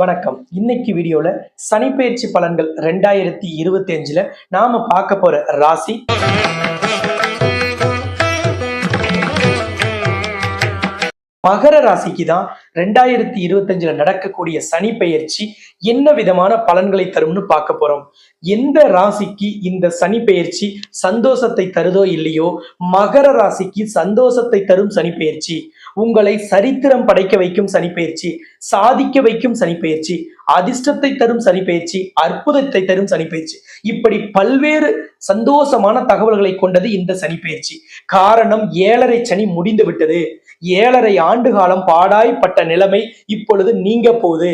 வணக்கம். இன்னைக்கு வீடியோல சனிப்பெயர்ச்சி பலன்கள் ரெண்டாயிரத்தி இருபத்தி அஞ்சுல நாம பார்க்க போற ராசி. மகர ராசிக்கு தான் ரெண்டாயிரத்தி இருபத்தஞ்சுல நடக்கக்கூடிய சனி பெயர்ச்சி என்ன விதமான பலன்களை தரும்னு பார்க்க போறோம். எந்த ராசிக்கு இந்த சனி பெயர்ச்சி சந்தோஷத்தை தருதோ இல்லையோ மகர ராசிக்கு சந்தோஷத்தை தரும் சனி பெயர்ச்சி உங்களை சரித்திரம் படைக்க வைக்கும் சனி பெயர்ச்சி சாதிக்க வைக்கும் சனி பெயர்ச்சி அதிர்ஷ்டத்தை தரும் சனி பெயர்ச்சி அற்புதத்தை தரும் சனி பெயர்ச்சி இப்படி பல்வேறு சந்தோஷமான தகவல்களை கொண்டது இந்த சனி பெயர்ச்சி. காரணம் ஏழரை சனி முடிந்து விட்டது. ஏழரை ஆண்டு காலம் பாடாய்ப்பட்ட நிலைமை இப்பொழுது நீங்க போகுது.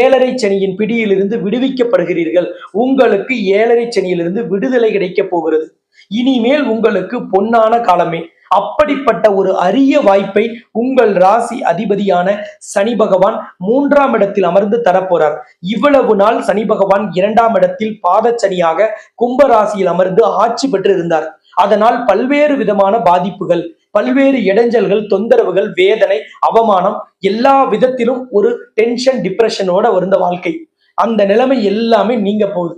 ஏழரை சனியின் பிடியிலிருந்து விடுவிக்கப்படுகிறீர்கள். உங்களுக்கு ஏழரை சனியிலிருந்து விடுதலை கிடைக்க போகிறது. இனிமேல் உங்களுக்கு பொன்னான காலமே. அப்படிப்பட்ட ஒரு அரிய வாய்ப்பை உங்கள் ராசி அதிபதியான சனி பகவான் மூன்றாம் இடத்தில் அமர்ந்து தரப்போறார். இவ்வளவு நாள் சனி பகவான் இரண்டாம் இடத்தில் பாதச்சனியாக கும்ப ராசியில் அமர்ந்து ஆட்சி பெற்று இருந்தார் அதனால் பல்வேறு விதமான பாதிப்புகள் பல்வேறு இடைஞ்சல்கள் தொந்தரவுகள் வேதனை அவமானம் எல்லா விதத்திலும் ஒரு டென்ஷன் டிப்ரெஷனோட வருந்த வாழ்க்கை. அந்த நிலைமை எல்லாமே நீங்க போகுது.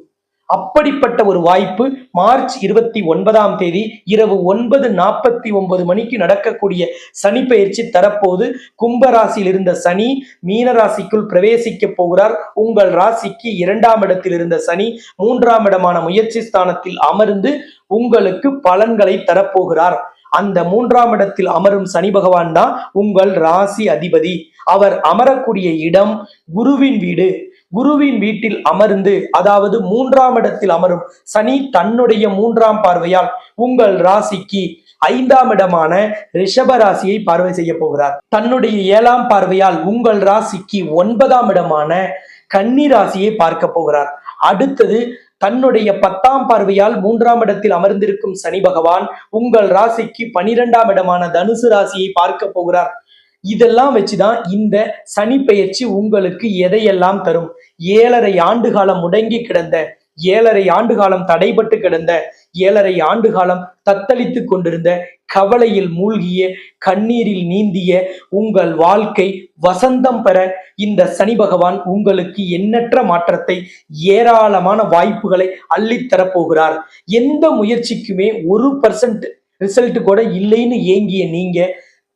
அப்படிப்பட்ட ஒரு வாய்ப்பு மார்ச் இருபத்தி ஒன்பதாம் தேதி இரவு ஒன்பது நாற்பத்தி ஒன்பது மணிக்கு நடக்கக்கூடிய சனி பயிற்சி தரப்போது கும்பராசியில் இருந்த சனி மீன ராசிக்குள் பிரவேசிக்க போகிறார். உங்கள் ராசிக்கு இரண்டாம் இடத்தில் இருந்த சனி மூன்றாம் இடமான முயற்சி ஸ்தானத்தில் அமர்ந்து உங்களுக்கு பலன்களை தரப்போகிறார். அந்த மூன்றாம் இடத்தில் அமரும் சனி பகவான் தான் உங்கள் ராசி அதிபதி. அவர் அமரக்கூடிய இடம் குருவின் வீடு. குருவின் வீட்டில் அமர்ந்து அதாவது மூன்றாம் இடத்தில் அமரும் சனி தன்னுடைய மூன்றாம் பார்வையால் உங்கள் ராசிக்கு ஐந்தாம் இடமான ரிஷப ராசியை பார்வை செய்ய போகிறார். தன்னுடைய ஏழாம் பார்வையால் உங்கள் ராசிக்கு ஒன்பதாம் இடமான கன்னி ராசியை பார்க்க போகிறார். அடுத்தது தன்னுடைய பத்தாம் பார்வையால் மூன்றாம் இடத்தில் அமர்ந்திருக்கும் சனி பகவான் உங்கள் ராசிக்கு பனிரெண்டாம் இடமான தனுசு ராசியை பார்க்க போகிறார். இதெல்லாம் வச்சுதான் இந்த சனி பெயர்ச்சி உங்களுக்கு எதையெல்லாம் தரும்? ஏழரை ஆண்டு காலம் முடங்கி கிடந்த ஏழரை ஆண்டு காலம் தடைபட்டு கிடந்த ஏழரை ஆண்டு காலம் தத்தளித்து கொண்டிருந்த கவலையில் மூழ்கிய கண்ணீரில் நீந்திய உங்கள் வாழ்க்கை வசந்தம் பெற இந்த சனி பகவான் உங்களுக்கு எண்ணற்ற மாற்றத்தை ஏராளமான வாய்ப்புகளை அள்ளித்தரப் போகிறார் எந்த முயற்சிக்குமே ஒரு பர்சன்ட் ரிசல்ட் கூட இல்லைன்னு ஏங்கிய நீங்க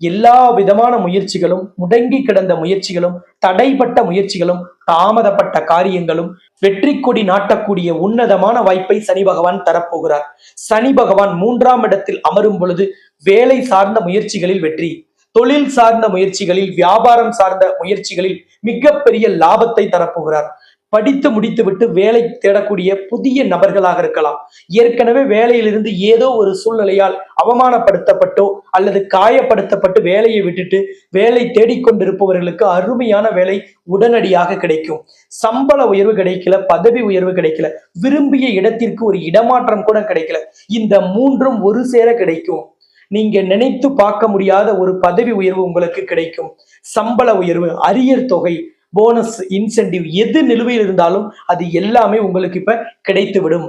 எல்லா விதமான முயற்சிகளும் முடங்கி கிடந்த முயற்சிகளும் தடைப்பட்ட முயற்சிகளும் தாமதப்பட்ட காரியங்களும் வெற்றி கொடி நாட்டக்கூடிய உன்னதமான வாய்ப்பை சனி பகவான் தரப்போகிறார். சனி பகவான் மூன்றாம் இடத்தில் அமரும் பொழுது வேலை சார்ந்த முயற்சிகளில் வெற்றி தொழில் சார்ந்த முயற்சிகளில் வியாபாரம் சார்ந்த முயற்சிகளில் மிகப்பெரிய லாபத்தை தரப்போகிறார். படித்து முடித்துவிட்டு வேலை தேடக்கூடிய புதிய நபர்களாக இருக்கலாம். ஏற்கனவே வேலையிலிருந்து ஏதோ ஒரு சூழ்நிலையால் அவமானப்படுத்தப்பட்டோ அல்லது காயப்படுத்தப்பட்டு வேலையை விட்டுட்டு வேலை தேடிக்கொண்டிருப்பவர்களுக்கு அருமையான வேலை உடனடியாக கிடைக்கும். சம்பள உயர்வு கிடைக்கல பதவி உயர்வு கிடைக்கல விரும்பிய இடத்திற்கு ஒரு இடமாற்றம் கூட கிடைக்கல. இந்த மூன்றும் ஒரு சேர கிடைக்கும். நீங்க நினைத்து பார்க்க முடியாத ஒரு பதவி உயர்வு உங்களுக்கு கிடைக்கும். சம்பள உயர்வு அரியர் தொகை போனஸ் இன்சென்டிவ் எது நிலுவையில் இருந்தாலும் அது எல்லாமே உங்களுக்கு இப்ப கிடைத்து விடும்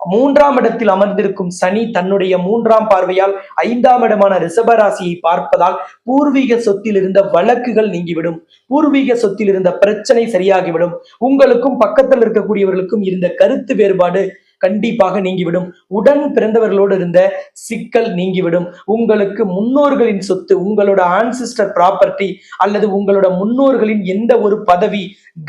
மூன்றாம் இடத்தில் அமர்ந்திருக்கும் சனி தன்னுடைய மூன்றாம் பார்வையால் ஐந்தாம் இடமான ரிஷபராசியை பார்ப்பதால் பூர்வீக சொத்தில் இருந்த வழக்குகள் நீங்கிவிடும். பூர்வீக சொத்தில் இருந்த பிரச்சனை சரியாகிவிடும். உங்களுக்கும் பக்கத்தில் இருக்கக்கூடியவர்களுக்கும் இருந்த கருத்து வேறுபாடு கண்டிப்பாக நீங்கிவிடும். உடன் பிறந்தவர்களோடு இருந்த சிக்கல் நீங்கிவிடும். உங்களுக்கு முன்னோர்களின் சொத்து உங்களோட ஆன்சிஸ்டர் ப்ராப்பர்ட்டி அல்லது உங்களோட முன்னோர்களின் எந்த ஒரு பதவி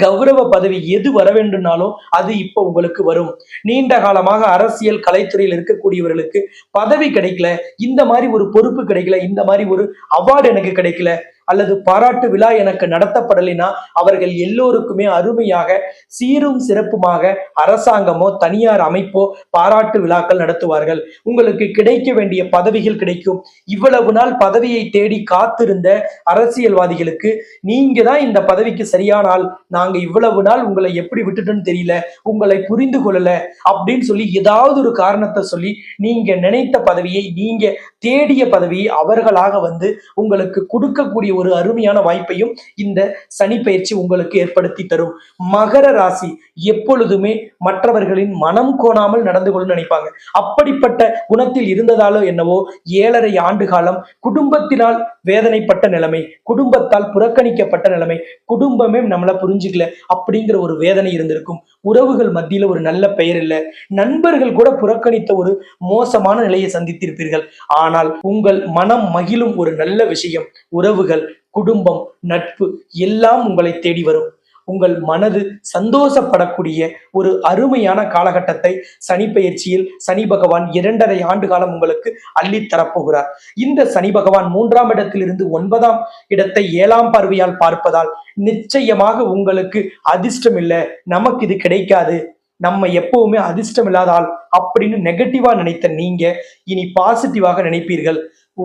கௌரவ பதவி எது வர வேண்டும்னாலும் அது இப்போ உங்களுக்கு வரும். நீண்ட காலமாக அரசியல் கலைத்துறையில் இருக்கக்கூடியவர்களுக்கு பதவி கிடைக்கல இந்த மாதிரி ஒரு பொறுப்பு கிடைக்கல இந்த மாதிரி ஒரு அவார்டு எனக்கு கிடைக்கல. அல்லது பாராட்டு விழா எனக்கு நடத்தப்படலைன்னா அவர்கள் எல்லோருக்குமே அருமையாக சீரும் சிறப்புமாக அரசாங்கமோ தனியார் அமைப்போ பாராட்டு விழாக்கள் நடத்துவார்கள். உங்களுக்கு கிடைக்க வேண்டிய பதவிகள் கிடைக்கும். இவ்வளவு நாள் பதவியை தேடி காத்திருந்த அரசியல்வாதிகளுக்கு நீங்க தான் இந்த பதவிக்கு சரியான ஆள் நாங்க இவ்வளவு நாள் உங்களை எப்படி விட்டுட்டோன்னு தெரியல உங்களை புரிந்து கொள்ளல அப்படின்னு சொல்லி ஏதாவது ஒரு காரணத்தை சொல்லி நீங்க நினைத்த பதவியை நீங்க தேடிய பதவியை அவர்களாக வந்து உங்களுக்கு கொடுக்கக்கூடிய ஒரு அருமையான வாய்ப்பையும் இந்த சனி பயிற்சி உங்களுக்கு ஏற்படுத்தி தரும். மகர ராசி எப்பொழுதுமே மற்றவர்களின் மனம் கோணாமல் நடந்து கொள்ள நினைப்பாங்க. அப்படிப்பட்ட குணத்தில் இருந்ததாலோ என்னவோ ஏழரை ஆண்டு காலம் குடும்பத்தினால் வேதனைப்பட்ட நிலைமை குடும்பத்தால் புறக்கணிக்கப்பட்ட நிலைமை குடும்பமே நம்மள புரிஞ்சுக்கல அப்படிங்கிற ஒரு வேதனை இருந்திருக்கும். உறவுகள் மத்தியில ஒரு நல்ல பெயர் இல்லை. நண்பர்கள் கூட புறக்கணித்த ஒரு மோசமான நிலையை சந்தித்திருப்பீர்கள். ஆனால் உங்கள் மனம் மகிழும் ஒரு நல்ல விஷயம் உறவுகள் குடும்பம் நட்பு எல்லாம் உங்களை தேடி வரும். உங்கள் மனது சந்தோஷப்படக்கூடிய ஒரு அருமையான காலகட்டத்தை சனி பயிற்சியில் சனி பகவான் இரண்டரை ஆண்டு காலம் உங்களுக்கு அள்ளித் தரப்போகிறார். இந்த சனி பகவான் மூன்றாம் இடத்திலிருந்து ஒன்பதாம் இடத்தை ஏழாம் பார்வையால் பார்ப்பதால் நிச்சயமாக உங்களுக்கு அதிர்ஷ்டம் இல்லை. நமக்கு இது கிடைக்காது. நம்ம எப்பவுமே அதிர்ஷ்டம் இல்லாத ஆள் அப்படின்னு நெகட்டிவா நினைத்த நீங்க இனி பாசிட்டிவாக நினைப்பீர்கள்.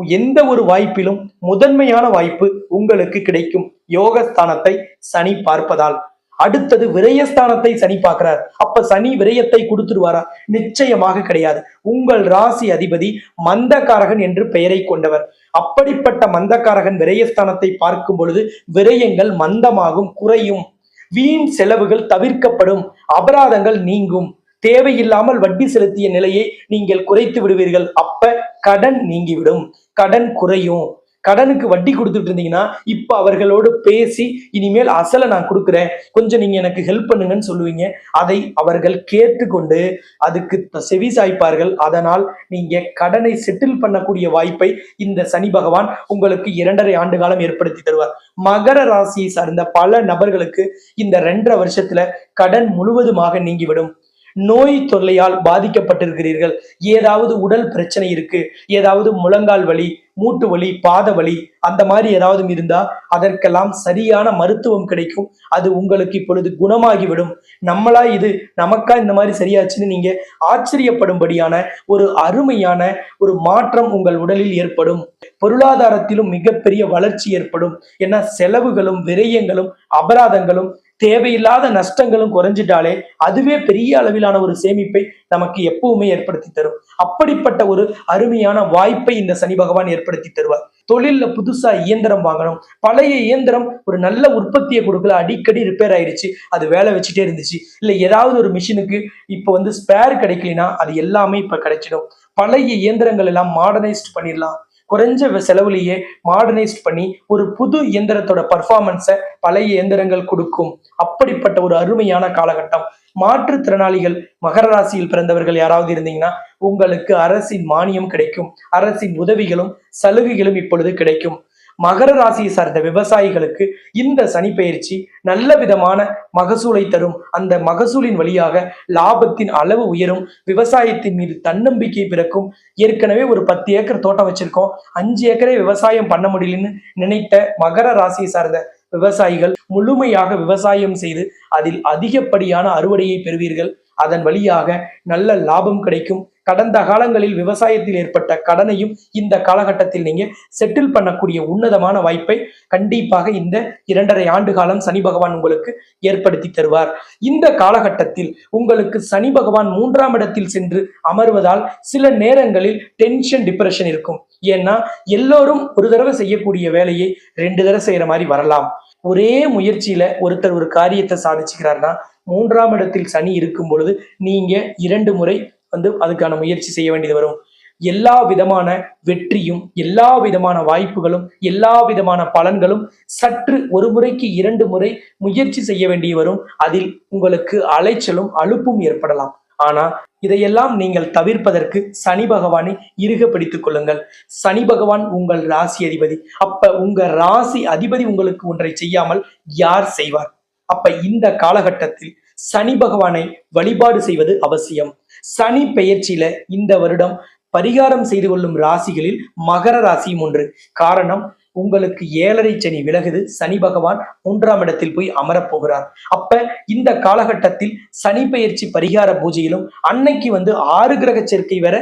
எந்த ஒரு வாய்ப்பிலும் முதன்மையான வாய்ப்பு உங்களுக்கு கிடைக்கும். யோகஸ்தானத்தை சனி பார்ப்பதால். அடுத்தது விரயஸ்தானத்தை சனி பார்க்கிறார். அப்ப சனி விரயத்தை கொடுத்துருவாரா? நிச்சயமாக கிடையாது. உங்கள் ராசி அதிபதி மந்தகாரகன் என்று பெயரை கொண்டவர். அப்படிப்பட்ட மந்தகாரகன் விரயஸ்தானத்தை பார்க்கும் பொழுது விரயங்கள் மந்தமாகும் குறையும். வீண் செலவுகள் தவிர்க்கப்படும். அபராதங்கள் நீங்கும். தேவையில்லாமல் வட்டி செலுத்திய நிலையை நீங்கள் குறைத்து விடுவீர்கள். அப்ப கடன் நீங்கிவிடும். கடன் குறையும். கடனுக்கு வட்டி கொடுத்துட்டு இருந்தீங்கன்னா இப்போ அவர்களோடு பேசி இனிமேல் அசலை நான் கொடுக்குறேன். கொஞ்சம் நீங்கள் எனக்கு ஹெல்ப் பண்ணுங்கன்னு சொல்லுவீங்க. அதை அவர்கள் கேட்டுக்கொண்டு அதுக்கு செவி சாய்ப்பார்கள். அதனால் நீங்கள் கடனை செட்டில் பண்ணக்கூடிய வாய்ப்பை இந்த சனி பகவான் உங்களுக்கு இரண்டரை ஆண்டு காலம் ஏற்படுத்தி தருவார். மகர ராசியை சார்ந்த பல நபர்களுக்கு இந்த ரெண்டரை வருஷத்துல கடன் முழுவதுமாக நீங்கிவிடும். நோய் தொல்லையால் பாதிக்கப்பட்டிருக்கிறீர்கள். ஏதாவது உடல் பிரச்சனை இருக்கு ஏதாவது முழங்கால் வலி மூட்டு வலி பாத வலி அந்த மாதிரி ஏதாவது இருந்தா அதற்கெல்லாம் சரியான மருத்துவம் கிடைக்கும். அது உங்களுக்கு இப்பொழுது குணமாகிவிடும். நம்மளா இது நமக்கா இந்த மாதிரி சரியாச்சுன்னு நீங்க ஆச்சரியப்படும்படியான ஒரு அருமையான ஒரு மாற்றம் உங்கள் உடலில் ஏற்படும். பொருளாதாரத்திலும் மிகப்பெரிய வளர்ச்சி ஏற்படும். ஏன்னா செலவுகளும் விரயங்களும் அபராதங்களும் தேவையில்லாத நஷ்டங்களும் குறைஞ்சிட்டாலே அதுவே பெரிய அளவிலான ஒரு சேமிப்பை நமக்கு எப்பவுமே ஏற்படுத்தி தரும். அப்படிப்பட்ட ஒரு அருமையான வாய்ப்பை இந்த சனி பகவான் ஏற்படுத்தி தருவார். தொழில்ல புதுசா இயந்திரம் வாங்கணும். பழைய இயந்திரம் ஒரு நல்ல உற்பத்தியை கொடுக்கல அடிக்கடி ரிப்பேர் ஆயிடுச்சு அது வேலை வச்சுட்டே இருந்துச்சு. இல்ல ஏதாவது ஒரு மிஷினுக்கு இப்போ வந்து ஸ்பேர் கிடைக்கலனா அது எல்லாமே இப்ப கிடைச்சிடும். பழைய இயந்திரங்கள் எல்லாம் மாடர்னைஸ்ட் பண்ணிடலாம். குறைஞ்ச வெ- செலவுலயே மாடர்னைஸ்ட் பண்ணி ஒரு புது இயந்திரத்தோட பர்ஃபார்மன்ஸை பழைய இயந்திரங்கள் கொடுக்கும். அப்படிப்பட்ட ஒரு அருமையான காலகட்டம். மாற்றுத்திறனாளிகள் மகர ராசியில் பிறந்தவர்கள் யாராவது இருந்தீங்கன்னா உங்களுக்கு அரசின் மானியம் கிடைக்கும். அரசின் உதவிகளும் சலுகைகளும் இப்பொழுது கிடைக்கும். மகர ராசியை சார்ந்த விவசாயிகளுக்கு இந்த சனி பயிற்சி நல்ல விதமான மகசூலை தரும். அந்த மகசூலின் வழியாக லாபத்தின் அளவு உயரும். விவசாயத்தின் மீது தன்னம்பிக்கை பிறக்கும். ஏற்கனவே ஒரு பத்து ஏக்கர் தோட்டம் வச்சிருக்கோம். அஞ்சு ஏக்கரே விவசாயம் பண்ண முடியலன்னு நினைத்த மகர ராசியை சார்ந்த விவசாயிகள் முழுமையாக விவசாயம் செய்து அதில் அதிகப்படியான அறுவடையை பெறுவீர்கள். அதன் வழியாக நல்ல லாபம் கிடைக்கும். கடந்த காலங்களில் விவசாயத்தில் ஏற்பட்ட கடனையும் இந்த காலகட்டத்தில் நீங்க செட்டில் பண்ணக்கூடிய உன்னதமான வாய்ப்பை கண்டிப்பாக இந்த இரண்டரை ஆண்டு காலம் சனி பகவான் உங்களுக்கு ஏற்படுத்தி தருவார். இந்த காலகட்டத்தில் உங்களுக்கு சனி பகவான் மூன்றாம் இடத்தில் சென்று அமர்வதால் சில நேரங்களில் டென்ஷன் டிப்ரெஷன் இருக்கும். ஏன்னா எல்லோரும் ஒரு தடவை செய்யக்கூடிய வேலையை ரெண்டு தடவை செய்யற மாதிரி வரலாம். ஒரே முயற்சியில ஒருத்தர் ஒரு காரியத்தை சாதிச்சுக்கிறாருன்னா மூன்றாம் இடத்தில் சனி இருக்கும் பொழுது நீங்க இரண்டு முறை வந்து அதுக்கான முயற்சி செய்ய வேண்டியது வரும். எல்லா விதமான வெற்றியும் எல்லா விதமான வாய்ப்புகளும் எல்லா விதமான பலன்களும் சற்று ஒரு முறைக்கு இரண்டு முறை முயற்சி செய்ய வேண்டி வரும். அதில் உங்களுக்கு அலைச்சலும் அலுப்பும் ஏற்படலாம். ஆனா இதையெல்லாம் நீங்கள் தவிர்ப்பதற்கு சனி பகவானை இருக பிடித்துக் கொள்ளுங்கள். சனி பகவான் உங்கள் ராசி அதிபதி. அப்ப உங்க ராசி அதிபதி உங்களுக்கு ஒன்றை செய்யாமல் யார் செய்வார்? அப்ப இந்த காலகட்டத்தில் சனி பகவானை வழிபாடு செய்வது அவசியம். சனி பெயர்ச்சியில இந்த வருடம் பரிகாரம் செய்து கொள்ளும் ராசிகளில் மகர ராசியும் ஒன்று. காரணம் உங்களுக்கு ஏழரை சனி விலகுது. சனி பகவான் மூன்றாம் இடத்தில் போய் அமரப் போகிறார். அப்ப இந்த காலகட்டத்தில் சனி பயிற்சி பரிகார பூஜையிலும் அன்னைக்கு வந்து ஆறு கிரக சேர்க்கை வேற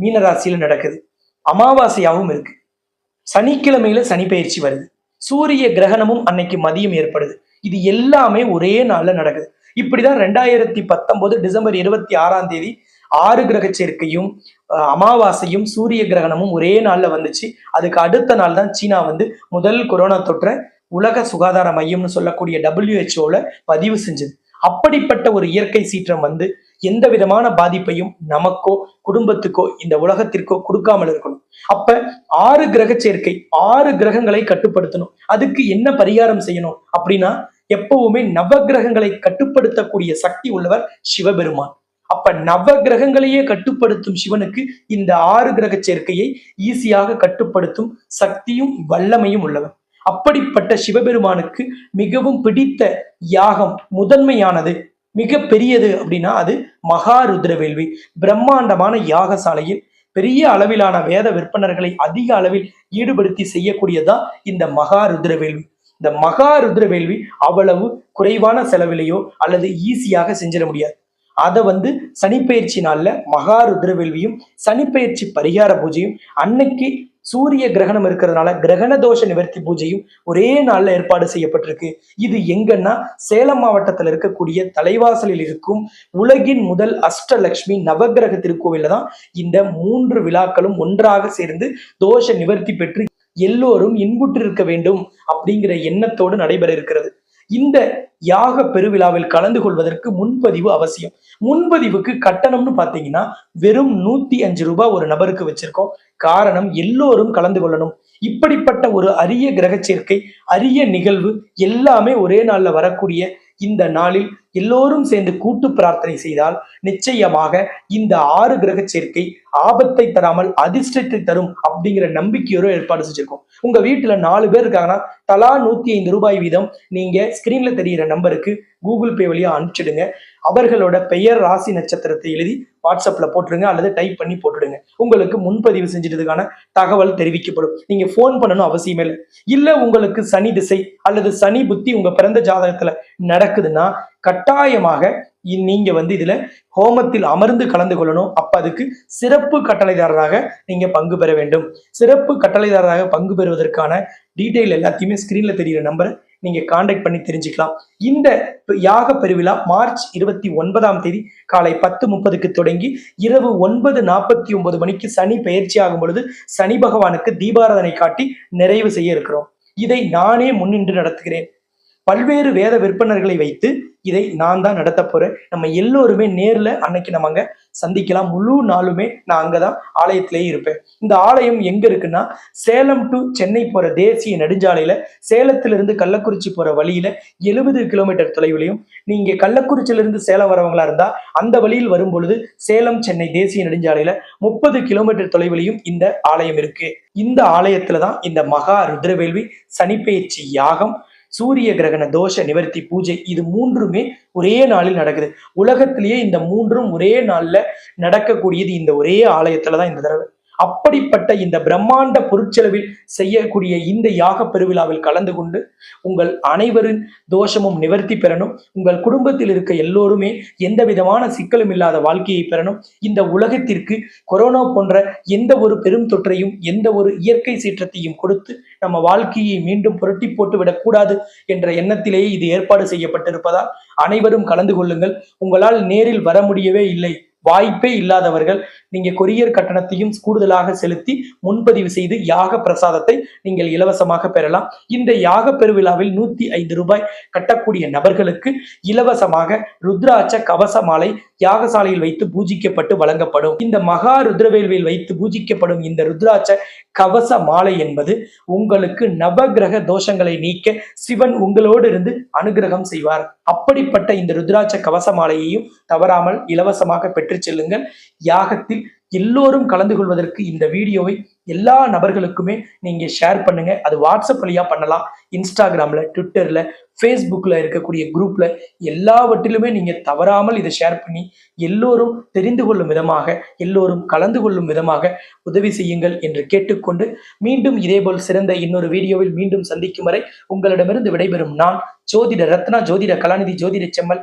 மீனராசியில நடக்குது. அமாவாசையாகவும் இருக்கு. சனிக்கிழமையில சனி பயிற்சி வருது. சூரிய கிரகணமும் அன்னைக்கு மதியம் ஏற்படுது. இது எல்லாமே ஒரே நாள்ல நடக்குது. இப்படிதான் ரெண்டாயிரத்தி பத்தொன்பது டிசம்பர் இருபத்தி ஆறாம் தேதி ஆறு கிரக சேர்க்கையும் அஹ், அமாவாசையும் சூரிய கிரகணமும் ஒரே நாள்ல வந்துச்சு. அதுக்கு அடுத்த நாள் தான் சீனா வந்து முதல் கொரோனா தொற்றை உலக சுகாதார மையம்னு சொல்லக்கூடிய டபிள்யூஹெச்ஓல பதிவு செஞ்சது. அப்படிப்பட்ட ஒரு இயற்கை சீற்றம் வந்து எந்த விதமான பாதிப்பையும் நமக்கோ குடும்பத்துக்கோ இந்த உலகத்திற்கோ கொடுக்காமல் இருக்கணும். அப்ப ஆறு கிரக சேர்க்கை ஆறு கிரகங்களை கட்டுப்படுத்தணும். அதுக்கு என்ன பரிகாரம் செய்யணும் அப்படின்னா எப்பவுமே நவகிரகங்களை கட்டுப்படுத்தக்கூடிய சக்தி உள்ளவர் சிவபெருமான். அப்ப நவ கிரகங்களையே கட்டுப்படுத்தும் சிவனுக்கு இந்த ஆறு கிரக சேர்க்கையை ஈஸியாக கட்டுப்படுத்தும் சக்தியும் வல்லமையும் உள்ளவர். அப்படிப்பட்ட சிவபெருமானுக்கு மிகவும் பிடித்த யாகம் முதன்மையானது மிக பெரியது அப்படின்னா அது மகாருத்ர வேள்வி பிரம்மாண்டமான யாகசாலையில் பெரிய அளவிலான வேத விற்பனர்களை அதிக அளவில் ஈடுபடுத்தி செய்யக்கூடியதா இந்த மகாருத்ர வேள்வி இந்த மகாருத்ர வேள்வி அவ்வளவு குறைவான செலவிலையோ அல்லது ஈஸியாக செஞ்சிட முடியாது. அதை வந்து சனிப்பெயர்ச்சி நாளில் மகா ருத்ரவேள்வியும் சனிப்பெயர்ச்சி பரிகார பூஜையும் அன்னைக்கு சூரிய கிரகணம் இருக்கிறதுனால கிரகண தோஷ நிவர்த்தி பூஜையும் ஒரே நாளில் ஏற்பாடு செய்யப்பட்டிருக்கு. இது எங்கன்னா சேலம் மாவட்டத்தில் இருக்கக்கூடிய தலைவாசலில் இருக்கும் உலகின் முதல் அஷ்டலக்ஷ்மி நவகிரக திருக்கோவில்ல தான் இந்த மூன்று விழாக்களும் ஒன்றாக சேர்ந்து தோஷ நிவர்த்தி பெற்று எல்லோரும் இன்புற்றிருக்க வேண்டும் அப்படிங்கிற எண்ணத்தோடு நடைபெற இருக்கிறது. இந்த யாக பெருவிழாவில் கலந்து கொள்வதற்கு முன்பதிவு அவசியம். முன்பதிவுக்கு கட்டணம்னு பாத்தீங்கன்னா வெறும் நூத்தி அஞ்சு ரூபாய் ஒரு நபருக்கு வச்சிருக்கோம். காரணம் எல்லோரும் கலந்து கொள்ளணும். இப்படிப்பட்ட ஒரு அரிய கிரக சேர்க்கை அரிய நிகழ்வு எல்லாமே ஒரே நாள்ல வரக்கூடிய இந்த நாளில் எல்லோரும் சேர்ந்து கூட்டு பிரார்த்தனை செய்தால் நிச்சயமாக இந்த ஆறு கிரக சேர்க்கை ஆபத்தை தராமல் அதிர்ஷ்டத்தை தரும் அப்படிங்கிற நம்பிக்கையோட ஏற்பாடு செஞ்சிருக்கோம். உங்க வீட்டுல நாலு பேர் இருக்காங்கன்னா தலா நூத்தி ஐந்து ரூபாய் வீதம் நீங்க ஸ்கிரீன்ல தெரியிற நம்பருக்கு கூகுள் பே வழியா அனுப்பிச்சிடுங்க. அவர்களோட பெயர் ராசி நட்சத்திரத்தை எழுதி வாட்ஸ்அப்பில் போட்டுருங்க அல்லது டைப் பண்ணி போட்டுடுங்க. உங்களுக்கு முன்பதிவு செஞ்சிட்டதுக்கான தகவல் தெரிவிக்கப்படும். நீங்கள் ஃபோன் பண்ணணும் அவசியமே இல்லை. இல்லை உங்களுக்கு சனி திசை அல்லது சனி புத்தி உங்கள் பிறந்த ஜாதகத்தில் நடக்குதுன்னா கட்டாயமாக இ- நீங்க வந்து இதுல ஹோமத்தில் அமர்ந்து கலந்து கொள்ளணும். அப்ப அதுக்கு சிறப்பு கட்டளைதாரராக நீங்க பங்கு பெற வேண்டும். சிறப்பு கட்டளைதாரராக பங்கு பெறுவதற்கான டீட்டெயில் எல்லாத்தையுமே ஸ்கிரீன்ல தெரியிற நம்பரை நீங்க காண்டாக்ட் பண்ணி தெரிஞ்சுக்கலாம். இந்த யாக பெருவிழா மார்ச் இருபத்தி ஒன்பதாம் தேதி காலை பத்து முப்பதுக்கு தொடங்கி இரவு ஒன்பது நாற்பத்தி ஒன்பது மணிக்கு சனி பெயர்ச்சி ஆகும் பொழுது சனி பகவானுக்கு தீபாராதனை காட்டி நிறைவு செய்ய இருக்கிறோம். இதை நானே முன்னின்று நடத்துகிறேன். பல்வேறு வேத விற்பனர்களை வைத்து இதை நான் தான் நடத்த போறேன். நம்ம எல்லோருமே நேர்ல அன்னைக்கு நம்ம அங்க சந்திக்கலாம். முழு நாளுமே நான் அங்கதான் ஆலயத்திலேயே இருப்பேன். இந்த ஆலயம் எங்க இருக்குன்னா சேலம் டு சென்னை போற தேசிய நெடுஞ்சாலையில சேலத்திலிருந்து கள்ளக்குறிச்சி போற வழியில எழுபது கிலோமீட்டர் தொலைவிலையும் நீங்க கள்ளக்குறிச்சியில இருந்து சேலம் வரவங்களா இருந்தா அந்த வழியில் வரும் பொழுது சேலம் சென்னை தேசிய நெடுஞ்சாலையில முப்பது கிலோமீட்டர் தொலைவிலையும் இந்த ஆலயம் இருக்கு. இந்த ஆலயத்துல தான் இந்த மகா ருத்ரவேள்வி சனிப்பெயர்ச்சி யாகம் சூரிய கிரகண தோஷ நிவர்த்தி பூஜை இது மூன்றுமே ஒரே நாளில் நடக்குது. உலகத்திலேயே இந்த மூன்றும் ஒரே நாள்ல நடக்கக்கூடியது இந்த ஒரே ஆலயத்துல தான் இந்த தடவை. அப்படிப்பட்ட இந்த பிரம்மாண்ட பொருட்செலவில் செய்யக்கூடிய இந்த யாக பெருவிழாவில் கலந்து கொண்டு உங்கள் அனைவரின் தோஷமும் நிவர்த்தி பெறணும். உங்கள் குடும்பத்தில் இருக்க எல்லோருமே எந்த விதமான சிக்கலும் இல்லாத வாழ்க்கையை பெறணும். இந்த உலகத்திற்கு கொரோனா போன்ற எந்த ஒரு பெரும் தொற்றையும் எந்த ஒரு இயற்கை சீற்றத்தையும் கொடுத்து நம்ம வாழ்க்கையை மீண்டும் புரட்டி போட்டு விடக்கூடாது என்ற எண்ணத்திலேயே இது ஏற்பாடு செய்யப்பட்டிருப்பதால் அனைவரும் கலந்து கொள்ளுங்கள். உங்களால் நேரில் வர முடியவே இல்லை. வாய்ப்பே இல்லாதவர்கள் நீங்க கொரியர் கட்டணத்தையும் கூடுதலாக செலுத்தி முன்பதிவு செய்து யாக பிரசாதத்தை நீங்கள் இலவசமாக பெறலாம். இந்த யாக பெருவிழாவில் நூத்தி ஐந்து ரூபாய் கட்டக்கூடிய நபர்களுக்கு இலவசமாக ருத்ராட்ச கவச மாலை யாகசாலையில் வைத்து பூஜிக்கப்பட்டு வழங்கப்படும். இந்த மகா ருத்ரவேல்வியில் வைத்து பூஜிக்கப்படும் இந்த ருத்ராட்ச கவச மாலை என்பது உங்களுக்கு நவகிரக தோஷங்களை நீக்க சிவன் உங்களோடு இருந்து அனுகிரகம் செய்வார். அப்படிப்பட்ட இந்த ருத்ராட்ச கவச மாலையையும் தவறாமல் இலவசமாக பெற்று பெற்றுச் செல்லுங்கள். யாகத்தில் எல்லோரும் கலந்து கொள்வதற்கு இந்த வீடியோவை எல்லா நபர்களுக்குமே நீங்க ஷேர் பண்ணுங்க. அது வாட்ஸ்அப் வழியா பண்ணலாம். இன்ஸ்டாகிராம்ல ட்விட்டர்ல ஃபேஸ்புக்ல இருக்கக்கூடிய குரூப்ல எல்லாவற்றிலுமே நீங்க தவறாமல் இதை ஷேர் பண்ணி எல்லோரும் தெரிந்து கொள்ளும் விதமாக எல்லோரும் கலந்து கொள்ளும் விதமாக உதவி செய்யுங்கள் என்று கேட்டுக்கொண்டு மீண்டும் இதேபோல் சிறந்த இன்னொரு வீடியோவில் மீண்டும் சந்திக்கும் வரை உங்களிடமிருந்து விடைபெறும் நான் ஜோதிட ரத்னா ஜோதிட கலாநிதி ஜோதிட செம்மல்